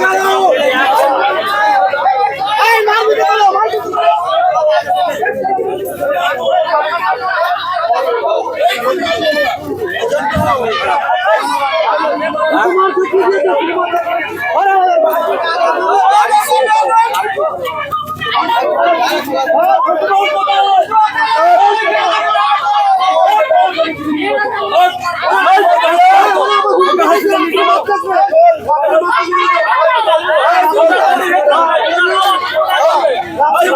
Venga,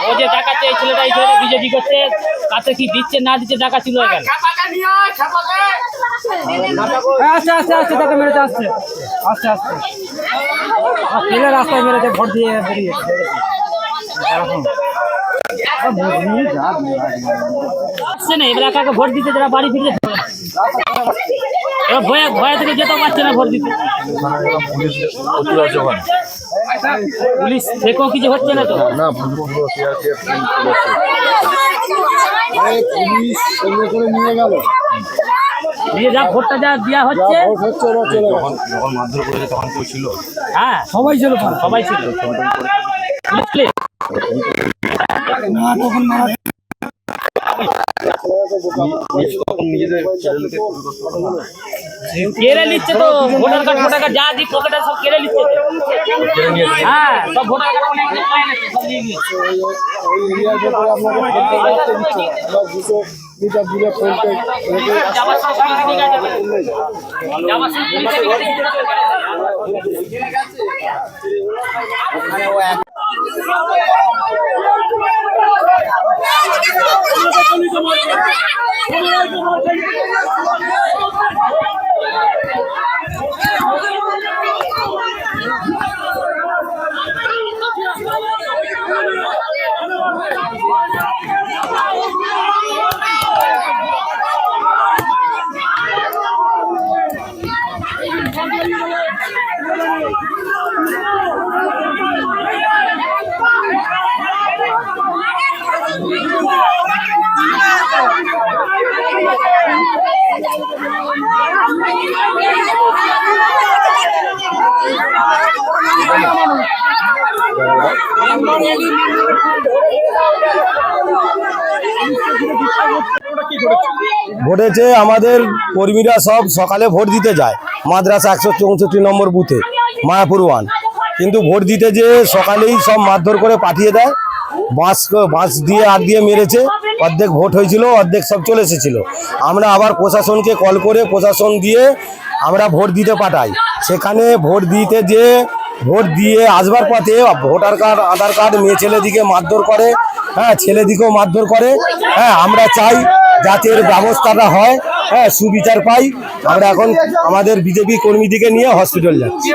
ও যে দেখাচ্ছে এই ছেলেটা এই ছেলেটা বিজেপি করছে কাছে কি দিচ্ছে না দিচ্ছে দেখা ছিল এখানে আস্তে আস্তে তাকে মেরেছে আসছে আস্তে রাস্তায় মেরেছে ভোট দিয়ে বেরিয়ে আসছে না, এবার ভোট দিতে যারা বাড়ি এবার ভয়ে থেকে যেতে পারছে না ভোট দিতে। পুলিশ থেকেও কিছু হচ্ছে না তো। না নিয়ে দিয়ে যা, ভোটটা যা দেওয়া হচ্ছে। হ্যাঁ সবাই ছিল। সবাই ছিল। পুলিশ তখন নিজেদের কেড়ে নিচ্ছে তো, ভোটার কার্ড ভোটার কার্ড, যা দি পকেটে সব কেড়ে নিচ্ছে হ্যাঁ সব ভোটার কার্ড অনেক লোক পায় না সব নিয়ে গিয়েছে। যাবার সময় সঙ্গে সঙ্গে গেছে তো। ঘটেছে আমাদের কর্মীরা সব সকালে ভোট দিতে যায়। মাদ্রাসা একশো চৌষট্টি নম্বর বুথে, মায়াপুর ওয়ান। কিন্তু ভোট দিতে যে সকালেই সব মারধর করে পাঠিয়ে দেয়। বাঁশ বাঁশ দিয়ে আর দিয়ে মেরেছে। অর্ধেক ভোট হয়েছিল, অর্ধেক সব চলে এসেছিল। আমরা আবার প্রশাসনকে কল করে প্রশাসন দিয়ে আমরা ভোট দিতে পাঠাই। সেখানে ভোট দিতে যে ভোট দিয়ে আসবার পথে ভোটার কার্ড, আধার কার্ড, মেয়ে ছেলেদিকে মারধর করে হ্যাঁ ছেলেদিকেও মারধর করে হ্যাঁ আমরা চাই যাতে এর ব্যবস্থাটা হয় হ্যাঁ সুবিচার পাই। আমরা এখন আমাদের বিজেপি কর্মীদিকে নিয়ে হসপিটাল যাচ্ছি।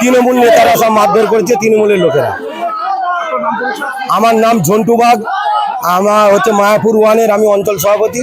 তৃণমূল নেতারা সব মারধর করেছে, তৃণমূলের লোকেরা। আমার নাম ঝন্টু বাগ, আমার হচ্ছে মায়াপুর ওয়ানের, আমি অঞ্চল সভাপতি।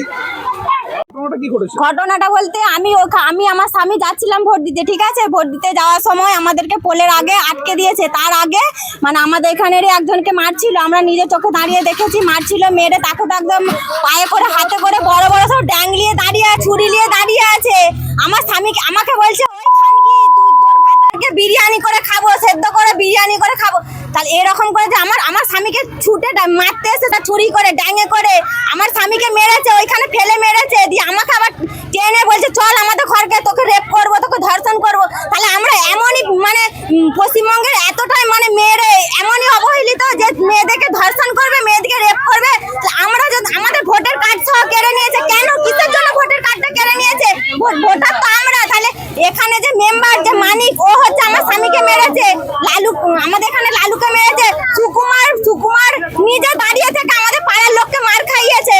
ঘটনাটা বলতে আমি আমি আমার স্বামী যাচ্ছিলাম ভোট দিতে, ঠিক আছে? ভোট দিতে যাওয়ার সময় আমাদেরকে পোলের আগে আটকে দিয়েছে। তার আগে মানে আমাদের এখানেরই একজনকে মারছিল। আমরা নিজের চোখে দাঁড়িয়ে দেখেছি, মারছিল মেরে তাকে তো একদম পায়ে করে, হাতে করে বড় বড় সব ড্যাং নিয়ে দাঁড়িয়ে ছুরি নিয়ে দাঁড়িয়ে আছে। আমার স্বামী আমাকে বলছে, ওই খানকি, তুই তোর ভাতারকে বিরিয়ানি করে খাব, সেদ্ধ করে বিরিয়ানি করে খাব। তাহলে এরকম করে যে আমার আমার স্বামীকে ছুটে মারতে এসে তা চুরি করে ডাঙে করে। আমার স্বামীকে মেরেছে, ওইখানে ফেলে মেরেছে, দিয়ে আমাকে আবার টেনে বলছে, চল আমাদের ঘরকে, তোকে রেপ করব, তোকে ধর্ষণ করব। তাহলে আমরা এমনই মানে পশ্চিমবঙ্গের এতটাই মানে মেয়েরে এমনই অবহেলিত যে মেয়েদেরকে ধর্ষণ করবে মেয়েদেরকে রেপ করবে তাহলে আমরা যদি আমাদের ভোটের কার্ড সহ কেড়ে নিয়েছে কেন কিসের জন্য ভোটের কার্ডটা কেড়ে নিয়েছে ভোট- ভোটার তো আমরা তাহলে এখানে যে মেম্বার যে মানিক ও হচ্ছে আমার স্বামীকে মেরেছে লালু আমাদের এখানে লালুকে মেরেছে সুকুমার সুকুমার নিজে দাঁড়িয়ে থেকে আমাদের পাড়ার লোককে মার খাইয়েছে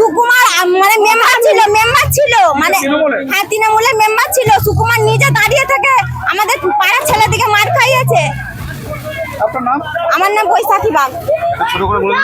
সুকুমার মানে মেম্বার ছিল মেম্বার ছিল মানে হ্যাঁ তৃণমূলের মেম্বার ছিল। সুকুমার নিজে দাঁড়িয়ে থাকে আমাদের পাড়ার ছেলেদিকে মার খাইয়েছে। আমার নাম বৈশাখী বাগ।